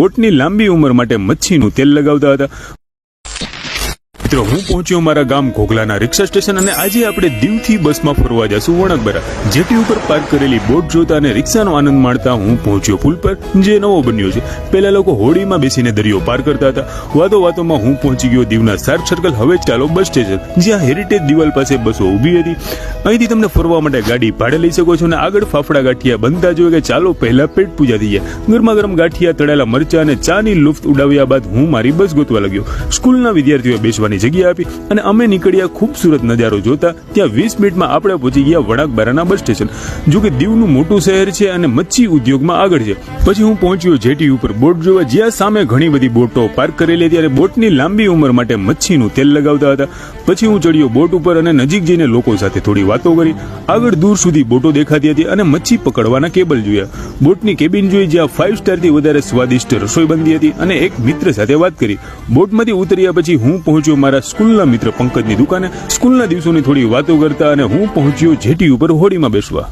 બોટની લાંબી ઉંમર માટે મચ્છીનું તેલ લગાવતા હતા. મિત્રો, હું પહોંચ્યો મારા ગામ ઘોઘલાના રિક્ષા સ્ટેશન અને આજે આપણે દીવથી બસમાં ફરવા જશું વણકબરા. જેટી ઉપર પાર્ક કરેલી બોટ જોતા અને રિક્ષાનો આનંદ માણતા હું પહોંચ્યો પુલ પર, જે નવો બન્યો છે. પહેલા લોકો હોડીમાં બેસીને દરિયો પાર કરતા હતા. વાતો વાતોમાં હું પહોંચી ગયો દીવના સાર્ક સર્કલ હવે ચાલો બસ સ્ટેશન, જ્યાં હેરિટેજ દિવાલ પાસે બસો ઊભી હતી. અહીંથી તમને ફરવા માટે ગાડી ભાડે લઈ શકો છો અને આગળ ફાફડા ગાંઠિયા બનતા જોઈએ કે ચાલો પહેલા પેટ પૂજા થઈ જાય. ગરમા ગરમ ગાંઠિયા, તળેલા મરચા અને ચાની લુફ્ત ઉડાવ્યા બાદ હું મારી બસ ગોતવા લાગ્યો. સ્કૂલના વિદ્યાર્થીઓ બેસવાની જગ્યા આપી અને અમે નીકળ્યા ખૂબસૂરત નજારો જોતા ત્યાં વીસ મિનિટમાં આપણે પહોંચી ગયા વણાકબારાના બસ સ્ટેશન. જો દીવનું મોટું શહેર છે અને મચ્છી ઉદ્યોગમાં આગળ છે. પછી હું પહોંચ્યો જેટી ઉપર બોટ જોવા. જ્યાં સામે ઘણી બધી બોટો પાર્ક કરેલી ત્યારે બોટની લાંબી ઉંમર માટે મચ્છીનું તેલ લગાવતા હતા. પછી હું ચડ્યો બોટ ઉપર અને નજીક જઈને લોકો સાથે થોડી વાતો કરી. આગળ દૂર સુધી બોટો દેખાતી હતી અને મચ્છી પકડવાના કેબલ જોયા. બોટની કેબિન જોઈ જ્યાં ફાઇવ સ્ટારથી વધારે સ્વાદિષ્ટ રસોઈ બનતી હતી અને એક મિત્ર સાથે વાત કરી. બોટમાંથી ઉતર્યા પછી હું પહોંચ્યો મારા સ્કૂલના મિત્ર પંકજની દુકાને સ્કૂલના દિવસોની થોડી વાતો કરતા અને હું પહોંચ્યો જેટી ઉપર હોડીમાં બેસવા.